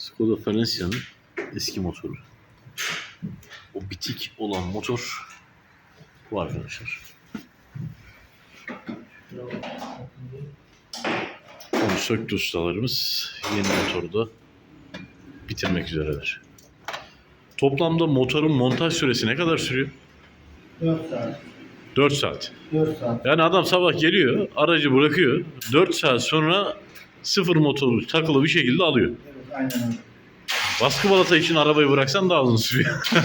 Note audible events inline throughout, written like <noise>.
Skoda Felencia'nın eski motoru. O bitik olan motor bu arkadaşlar. Onu söktü ustalarımız. Yeni motoru da bitirmek üzereler. Toplamda motorun montaj süresi ne kadar sürüyor? 4 saat. 4 saat. 4 saat. Yani adam sabah geliyor, aracı bırakıyor. 4 saat sonra sıfır motoru takılı bir şekilde alıyor. Evet aynen öyle. Baskı balata için arabayı bıraksan daha uzun sürüyor. <laughs>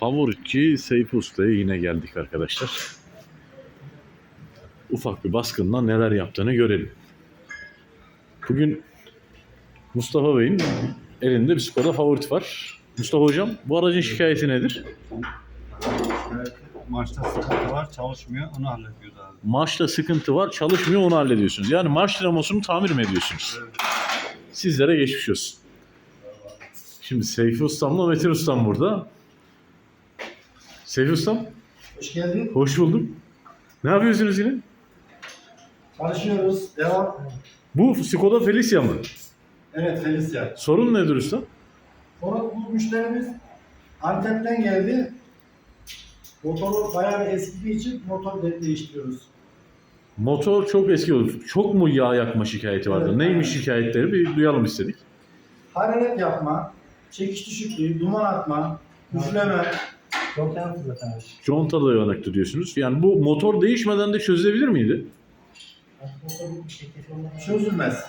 Favoritçi Seyfi Usta'ya yine geldik arkadaşlar. Ufak bir baskınla neler yaptığını görelim. Bugün Mustafa Bey'in elinde bir Skoda Favorit var. Mustafa Hocam bu aracın şikayeti nedir? Evet, Marşta sıkıntı var, çalışmıyor. Onu hallediyoruz abi. Marşta sıkıntı var, çalışmıyor onu hallediyorsunuz. Yani marş dinamosunu tamir mi ediyorsunuz? Sizlere geçmiş olsun. Şimdi Seyfi Ustam'la Metin Ustam burada. Seyfi Ustam, Hoş geldin. hoş bulduk. Ne yapıyorsunuz yine? Çalışıyoruz. Devam. Bu Skoda Felicia mı? Evet Felicia. Sorun nedir usta? Sonra bu müşterimiz Antep'ten geldi. Motoru bayağı bir eskidiği için motor de- değiştiriyoruz. Motor çok eski oldu. Çok mu yağ yakma şikayeti vardı? Evet, Neymiş şikayetleri bir duyalım istedik. Hararet yapma, çekiş düşüklüğü, duman atma, üfleme. Çok yanlış zaten. Conta da yanıktı diyorsunuz. Yani bu motor değişmeden de çözülebilir miydi? Çözülmez.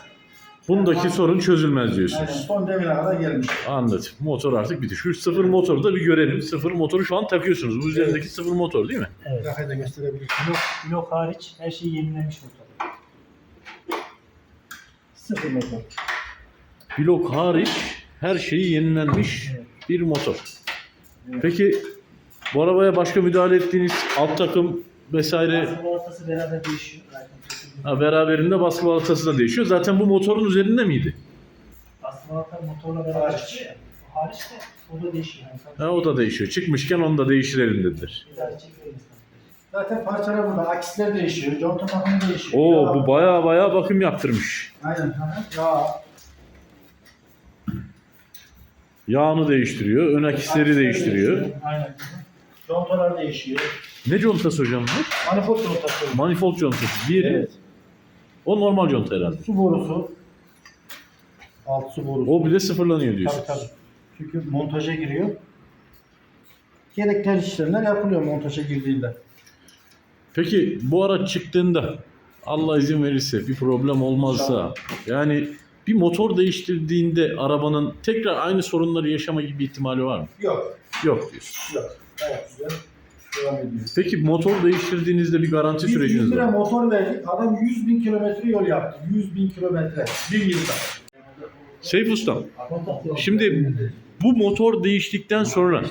Bundaki sorun çözülmez Aynen diyorsunuz. son demine kadar gelmiş. Anladım. Motor artık bitti. Şu sıfır motoru da bir görelim. Sıfır motoru şu an takıyorsunuz. Bu üzerindeki sıfır motor değil mi? Evet. Plakayı da gösterebilirim. Blok, blok hariç her şeyi yenilemiş motor. Sıfır motor. Blok hariç her şeyi yenilenmiş Evet. bir motor. Peki bu arabaya başka müdahale ettiğiniz alt takım vesaire Aslında ortası beraber değişiyor. Ha, beraberinde baskı balatası da değişiyor. Zaten bu motorun üzerinde miydi? Aslında orta motorla beraber Hariç. ya. O hariç de o da değişiyor. Yani Ha, o da değişiyor. Çıkmışken onu da değiştirelim dediler. Bir daha çekiyor insan. Zaten parçalar burada. Akisler değişiyor. Conta bakımı değişiyor. Oo Ya- bu baya baya bakım yaptırmış. Aynen. hı hı. Ya Yağını değiştiriyor, ön akisleri değiştiriyor. Aynen. Contalar değişiyor. Ne contası hocam bu? Manifold contası. Manifold contası. Diğeri Evet. o normal conta herhalde. Su borusu. Alt su borusu. O bile sıfırlanıyor Tabii diyorsunuz. tabii. Çünkü montaja giriyor. Gerekli işlemler yapılıyor montaja girdiğinde. Peki bu araç çıktığında Allah izin verirse bir problem olmazsa yani bir motor değiştirdiğinde arabanın tekrar aynı sorunları yaşama gibi ihtimali var mı? Yok. Yok diyorsun. Yok. Gayet güzel. Devam ediyor. Peki motor değiştirdiğinizde bir garanti Biz 100 süreciniz lira var mı? motor verdik. Adam 100 bin kilometre yol yaptı. 100 bin kilometre. Bir yılda. Seyf Ustam, şimdi bu motor değiştikten sonra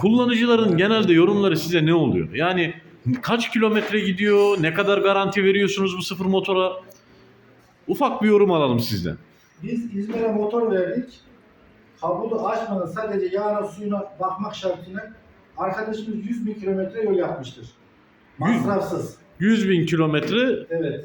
kullanıcıların genelde yorumları size ne oluyor? Yani kaç kilometre gidiyor, ne kadar garanti veriyorsunuz bu sıfır motora? Ufak bir yorum alalım sizden. Biz İzmir'e motor verdik. Kabuğu açmadan sadece yağına suyuna bakmak şartıyla arkadaşımız 100 bin kilometre yol yapmıştır. Masrafsız. 100 bin kilometre Evet.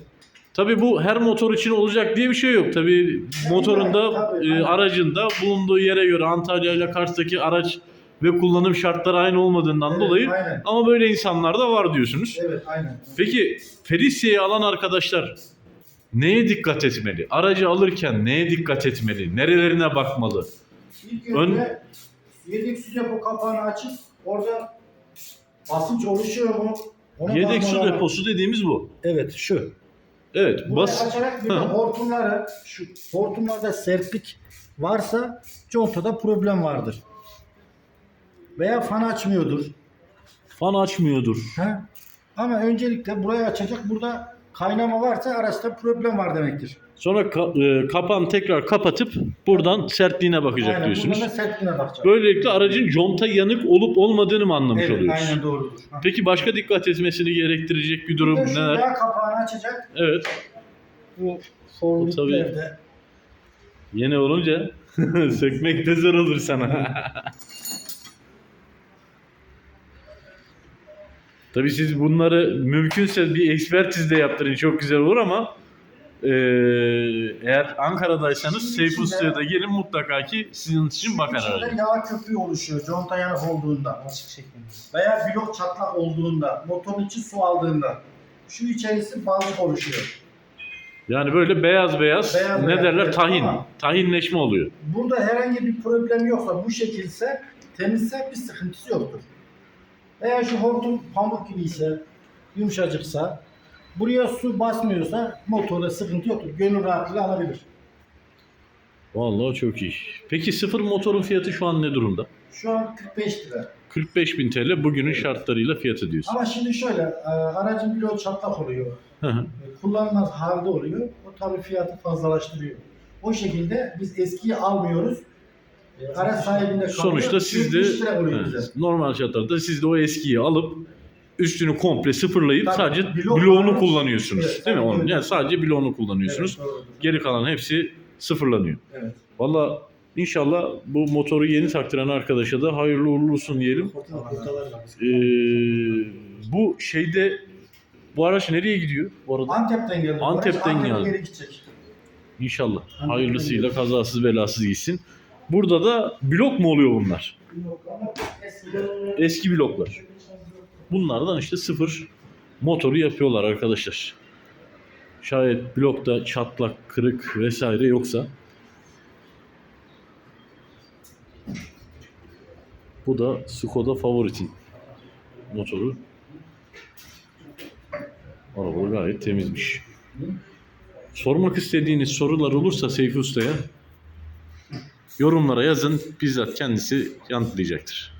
Tabii bu her motor için olacak diye bir şey yok. Tabii motorunda, Tabii, e, aracında bulunduğu yere göre Antalya ile Kars'taki araç ve kullanım şartları aynı olmadığından Evet, dolayı Aynen. ama böyle insanlar da var diyorsunuz. Evet aynen. Peki Felicia'yı alan arkadaşlar neye dikkat etmeli? Aracı alırken neye dikkat etmeli? Nerelerine bakmalı? İlk Ön- önce yedek su depo kapağını açıp orada basınç oluşuyor mu? Ona Yedek su bakmaları- deposu dediğimiz bu. Evet şu. Evet, Burayı bas açarak bir de hortumları, şu hortumlarda sertlik varsa contada problem vardır. Veya fan açmıyordur. fan açmıyordur. Ha? Ama öncelikle burayı açacak. Burada kaynama varsa araçta problem var demektir. Sonra ka- e, kapan tekrar kapatıp buradan sertliğine bakacak Aynen, diyorsunuz. Buradan da sertliğine bakacak. Böylelikle aracın conta yanık olup olmadığını mı anlamış evet, oluyoruz? aynen doğrudur. Ha. Peki başka dikkat etmesini gerektirecek bir Bir durum de şu neler? yağ kapağını açacak. Evet. Bu forliklerde. Yeni olunca <laughs> sökmek de zor olur sana. <laughs> Tabii siz bunları mümkünse bir ekspertizle yaptırın çok güzel olur ama Ee, eğer Ankara'daysanız Seyfi Usta'ya da gelin mutlaka ki sizin için bakar İçinde aracı. yağ köpüğü oluşuyor conta yanık olduğunda. Açık şeklinde. Veya blok çatlak olduğunda, motorun içi su aldığında. Şu içerisi bazlık oluşuyor. Yani böyle beyaz beyaz, Beyaz ne beyaz, derler evet. tahin. Ama- Tahinleşme oluyor. Burada herhangi bir problem yoksa bu şekilse temizse bir sıkıntısı yoktur. Veya şu hortum pamuk gibi ise yumuşacıksa buraya su basmıyorsa motorda sıkıntı yoktur. Gönül rahatlığıyla alabilir. Vallahi çok iyi. Peki sıfır motorun fiyatı şu an ne durumda? Şu an 45 lira. 45.000 TL bugünün şartlarıyla fiyatı diyorsun. Ama şimdi şöyle e, aracın bloğu çatlak oluyor. Hı hı. E, Kullanılmaz halde oluyor. O tabii fiyatı fazlalaştırıyor. O şekilde biz eskiyi almıyoruz. Araç sahibinde kalıyor. Sonuçta siz de 70 lira oluyor evet, bize. normal şartlarda siz de o eskiyi alıp üstünü komple sıfırlayıp Tabii, sadece blok bloğunu kullanıyorsunuz. Evet, değil mi? Onun öyle. yani sadece bloğunu kullanıyorsunuz. Evet. Geri kalan hepsi sıfırlanıyor. Evet. Valla inşallah bu motoru yeni taktıran arkadaşa da hayırlı uğurlu olsun diyelim. Ee, bu şeyde bu araç nereye gidiyor bu arada? Antep'ten geldi. Antep'ten Antep'e geldi. İnşallah. Antep'ten Hayırlısıyla kazasız belasız gitsin. Burada da blok mu oluyor bunlar? Eski bloklar. Bunlardan işte sıfır motoru yapıyorlar arkadaşlar. Şayet blokta çatlak, kırık vesaire yoksa bu da Skoda Favorit'in motoru. Araba gayet temizmiş. Sormak istediğiniz sorular olursa Seyfi Usta'ya yorumlara yazın. Bizzat kendisi yanıtlayacaktır.